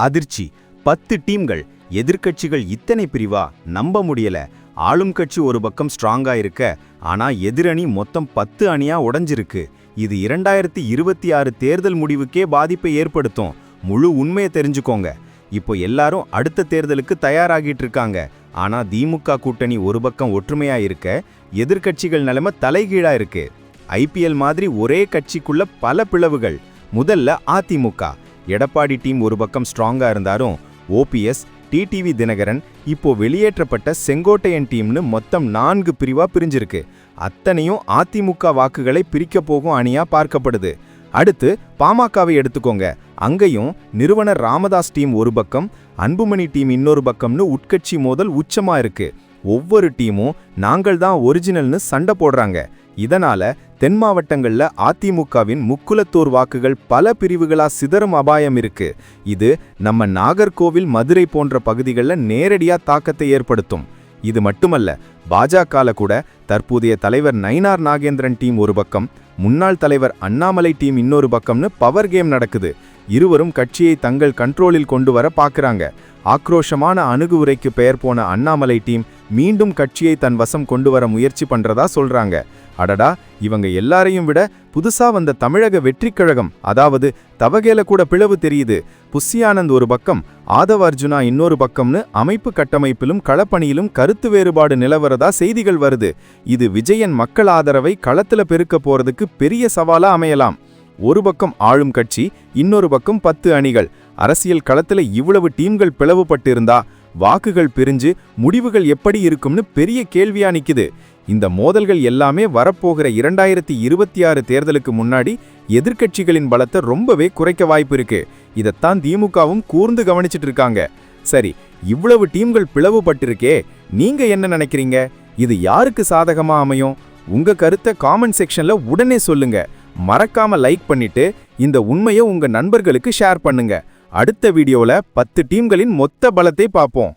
அதிர்ச்சி. பத்து டீம்கள். எதிர்க்கட்சிகள் இத்தனை பிரிவா? நம்ப முடியல. ஆளும் கட்சி ஒரு பக்கம் ஸ்ட்ராங்கா இருக்க ஆனா எதிரணி மொத்தம் பத்து அணியா உடைஞ்சிருக்கு. இது இரண்டாயிரத்தி இருபத்தி ஆறு தேர்தல் முடிவுக்கே பாதிப்பை ஏற்படுத்தும். முழு உண்மையை தெரிஞ்சுக்கோங்க. இப்போ எல்லாரும் அடுத்த தேர்தலுக்கு தயாராகிட்டு இருக்காங்க. ஆனா திமுக கூட்டணி ஒரு பக்கம் ஒற்றுமையா இருக்க எதிர்க்கட்சிகள் நிலைமை தலைகீழா இருக்கு. ஐபிஎல் மாதிரி ஒரே கட்சிக்குள்ள பல பிளவுகள். முதல்ல அதிமுக எடப்பாடி டீம் ஒரு பக்கம் ஸ்ட்ராங்காக இருந்தாலும் ஓபிஎஸ் டிடிவி தினகரன் இப்போ வெளியேற்றப்பட்ட செங்கோட்டையன் டீம்னு மொத்தம் நான்கு பிரிவா பிரிஞ்சிருக்கு. அத்தனையும் அதிமுக வாக்குகளை பிரிக்க போகும் அணியா பார்க்கப்படுது. அடுத்து பாமகவை எடுத்துக்கோங்க. அங்கேயும் நிறுவனர் ராமதாஸ் டீம் ஒரு பக்கம் அன்புமணி டீம் இன்னொரு பக்கம்னு உட்கட்சி மோதல் உச்சமா இருக்கு. ஒவ்வொரு டீமும் நாங்கள் தான் ஒரிஜினல்னு சண்டை போடுறாங்க. இதனால தென் மாவட்டங்களில் அதிமுகவின் முக்குலத்தோர் வாக்குகள் பல பிரிவுகளாக சிதறும் அபாயம் இருக்கு. இது நம்ம நாகர்கோவில் மதுரை போன்ற பகுதிகளில் நேரடியாக தாக்கத்தை ஏற்படுத்தும். இது மட்டுமல்ல பாஜகவில் கூட தற்போதைய தலைவர் நயினார் நாகேந்திரன் டீம் ஒரு பக்கம் முன்னாள் தலைவர் அண்ணாமலை டீம் இன்னொரு பக்கம்னு பவர் கேம் நடக்குது. இருவரும் கட்சியை தங்கள் கண்ட்ரோலில் கொண்டு வர பார்க்கறாங்க. ஆக்ரோஷமான அணுகுமுறைக்கு பெயர் போன அண்ணாமலை டீம் மீண்டும் கட்சியை தன் வசம் கொண்டு வர முயற்சி பண்றதா சொல்றாங்க. அடடா இவங்க எல்லாரையும் விட புதுசா வந்த தமிழக வெற்றி கழகம் அதாவது தவகேல கூட பிளவு தெரியுது. புஸ்ஸியானந்த் ஒரு பக்கம் ஆதவ அர்ஜுனா இன்னொரு பக்கம்னு அமைப்பு கட்டமைப்பிலும் களப்பணியிலும் கருத்து வேறுபாடு நிலவரதா செய்திகள் வருது. இது விஜயன் மக்கள் ஆதரவை களத்துல பெருக்க போறதுக்கு பெரிய சவாலா அமையலாம். ஒரு பக்கம் ஆளும் கட்சி இன்னொரு பக்கம் பத்து அணிகள். அரசியல் களத்துல இவ்வளவு டீம்கள் பிளவுபட்டிருந்தா வாக்குகள் பிரிஞ்சு முடிவுகள் எப்படி இருக்கும்னு பெரிய கேள்வியா நிக்குது. இந்த மோதல்கள் எல்லாமே வரப்போகிற இரண்டாயிரத்தி இருபத்தி ஆறு தேர்தலுக்கு முன்னாடி எதிர்க்கட்சிகளின் பலத்தை ரொம்பவே குறைக்க வாய்ப்பு இருக்கு. இதைத்தான் திமுகவும் கூர்ந்து கவனிச்சிட்டு இருக்காங்க சரி இவ்வளவு டீம்கள் பிளவுபட்டிருக்கே நீங்க என்ன நினைக்கிறீங்க? இது யாருக்கு சாதகமா அமையும்? உங்க கருத்தை காமெண்ட் செக்ஷன்ல உடனே சொல்லுங்க. மறக்காம லைக் பண்ணிட்டு இந்த உண்மையை உங்க நண்பர்களுக்கு ஷேர் பண்ணுங்க. அடுத்த வீடியோல பத்து டீம்களின் மொத்த பலத்தை பார்ப்போம்.